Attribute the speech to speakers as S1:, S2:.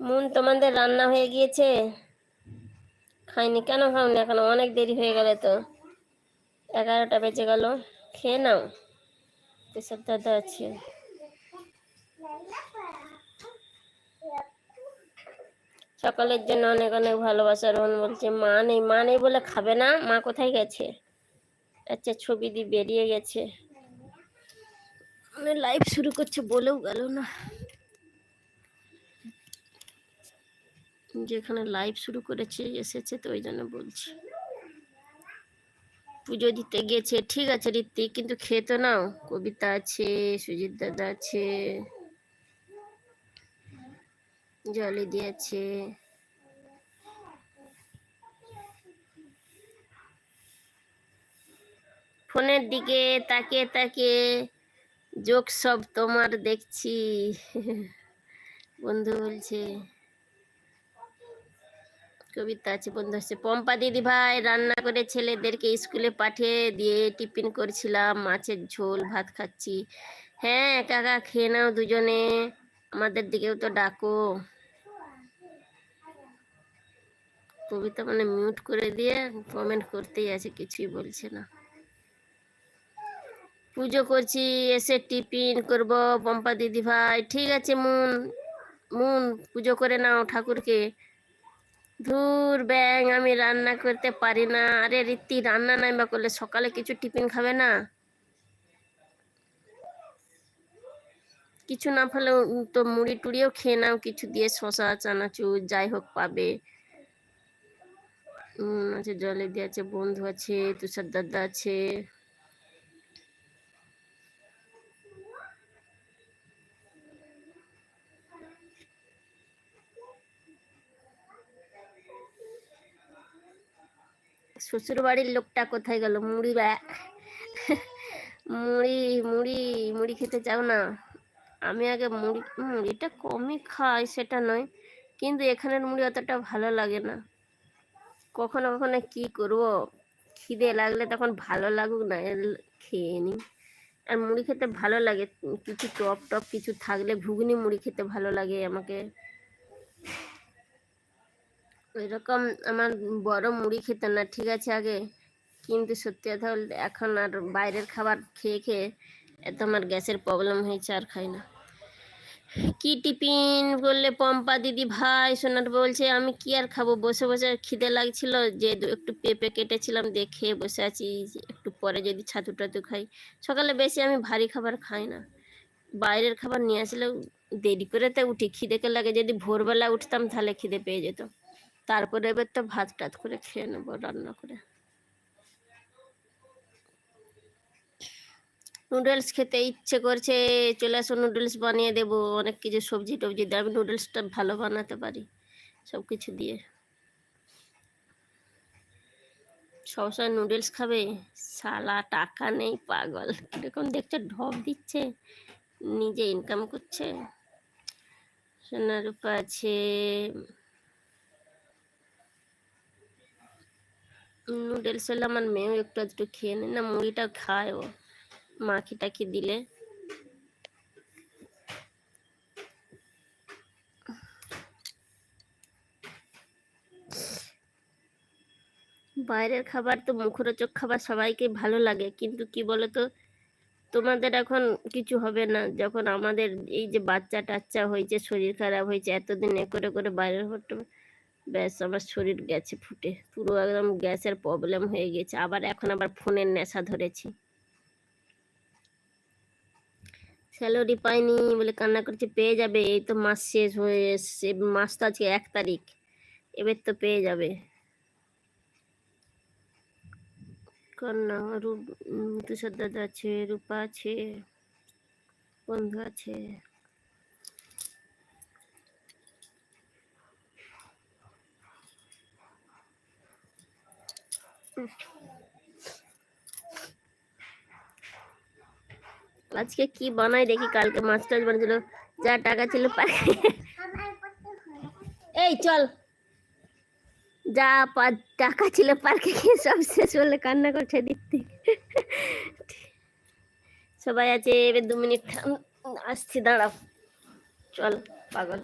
S1: Moon তোমাদের রান্না হয়ে গিয়েছে? খাইনি, কেন খাওনি এখন? অনেক দেরি হয়ে গেলে তো। এগারোটা বেজে গেল। খেয়ে নাও। তুষার দাদা আছে। সকালের জন্য অনেক অনেক ভালোবাসা, রোহন বলছে, মা নেই মা নেই বলে খাবে না? মা কোথায় গেছে? আচ্ছা ছবি দিয়ে বেরিয়ে গেছে। লাইভ শুরু করছে বলেও গেল না। যেখানে লাইভ শুরু করেছে, এসেছে, তো ওই জন্য বলছি। পুজো দিতে গেছে। ঠিক আছে ঋত্বিক, কিন্তু খেয়ে তো নাও। কবিতা আছে, সুজিত দাদা আছে জলে দিয়েছে ফোনের দিকে তাকে তাকে যোগ সব তোমার দেখছি। বন্ধু বলছে কবিতা আছে বন্ধু আছে পম্পা দিদি ভাই, রান্না করে ছেলেদেরকে স্কুলে পাঠিয়ে দিয়ে টিফিন করছিলাম, মাছের ঝোল, ভাত খাচ্ছি। হ্যাঁ কাকা, খেয়ে নাও দুজনে। আমাদের দিকেও তো ডাকো। কবিতা মানে মিউট করে দিয়ে কমেন্ট করতেই আছে, কিছুই বলছে না। পুজো করছি, এসে টিফিন করব পম্পা দিদি ভাই। ঠিক আছে, মুন মুন, পুজো করে নাও ঠাকুরকে। ধুর ব্যাং আমি রান্না করতে পারি না। আরে রীতি রান্না নাই বা করলে সকালে কিছু টিফিন খাবে না? কিছু না ফেলেও তো মুড়ি টুড়িও খেয়ে নাও, কিছু দিয়ে শশা চানাচুর, যাই হোক পাবে। আছে জলে দিয়ে আছে, বন্ধু আছে, তুষার দাদা আছে। শ্বশুর বাড়ির লোকটা কোথায় গেল? মুড়ি বা মুড়ি মুড়ি মুড়ি খেতে চাও না? আমি আগে মুড়ি মুড়িটা কমই খাই, সেটা নয়। কিন্তু এখানের মুড়ি অতটা ভালো লাগে না। কখনো কখনো কি করব? খিদে লাগলে তখন ভালো লাগুক না খেয়ে নি। আর মুড়ি খেতে ভালো লাগে কিছু টপ টপ কিছু থাকলে ঘুগনি মুড়ি খেতে ভালো লাগে আমাকে। ওইরকম আমার বড় মুড়ি খেতে না, ঠিক আছে আগে। কিন্তু সত্যি কথা বলতে এখন আর বাইরের খাবার খেয়ে খেয়ে এত আমার গ্যাসের প্রবলেম হয়েছে, আর খাই না। কি টিফিন বললে পম্পা দিদি ভাই সোনার বলছে, আমি কি আর খাব? বসে বসে খিদে লাগছিল যে একটু পেঁপে কেটেছিলাম দেখে বসে আছি, একটু পরে যদি ছাতু টাতু খাই। সকালে বেশি আমি ভারী খাবার খাই না। বাইরের খাবার নিয়ে আসলে দেরি করে তো উঠি, খিদেকে লাগে যদি ভোরবেলা উঠতাম তাহলে খিদে পেয়ে যেত। তারপরে এবার তো ভাত টাত করে খেয়ে নেব রান্না করে। নুডলস খেতে ইচ্ছে করছে, চলে আসো নুডলস বানিয়ে দেবো, অনেক কিছু সবজি টবজি দিয়ে আমি নুডলসটা ভালো বানাতে পারি, সব কিছু দিয়ে। সবসময় নুডলস খাবে? সালা, টাকা নেই, পাগল। কীরকম দেখছে, ঢপ দিচ্ছে, নিজে ইনকাম করছে। সোনার রূপা আছে নুডলস হলে আমার মেয়েও একটু একটু খেয়ে নেয় না মুড়িটা খায় ও। মাখি টাখি দিলে। বাইরের খাবার তো মুখরোচক খাবার সবাইকে ভালো লাগে, কিন্তু কি বলতো, তোমাদের এখন কিছু হবে না। যখন আমাদের এই যে বাচ্চা টাচ্চা হয়েছে, শরীর খারাপ হয়েছে, এতদিন এ করে করে বাইরের হতে ব্যাস, আমার শরীর গেছে ফুটে। পুরো একদম গ্যাসের প্রবলেম হয়ে গেছে। আবার এখন আবার ফোনের নেশা ধরেছি। স্যালারি পাইনি বলে কান্না করছে, পেয়ে যাবে। এই তো মাস শেষ হয়ে এসছে। মাস তো আজকে এক তারিখ। এবার তো পেয়ে যাবে। কন্যা রূপ তুষার দাদা আছে, রূপা আছে, বন্ধু আছে। আজকে কি বানাই দেখি কালকে মাছ টাছ বানিয়েছিল যা টাকা ছিল এই চল। যা টাকা ছিল পার্কে গিয়ে সব শেষ হলে কান্না করছে দিতে সবাই আছে এবার দু মিনিট আসছি দাঁড়াও। চল পাগল।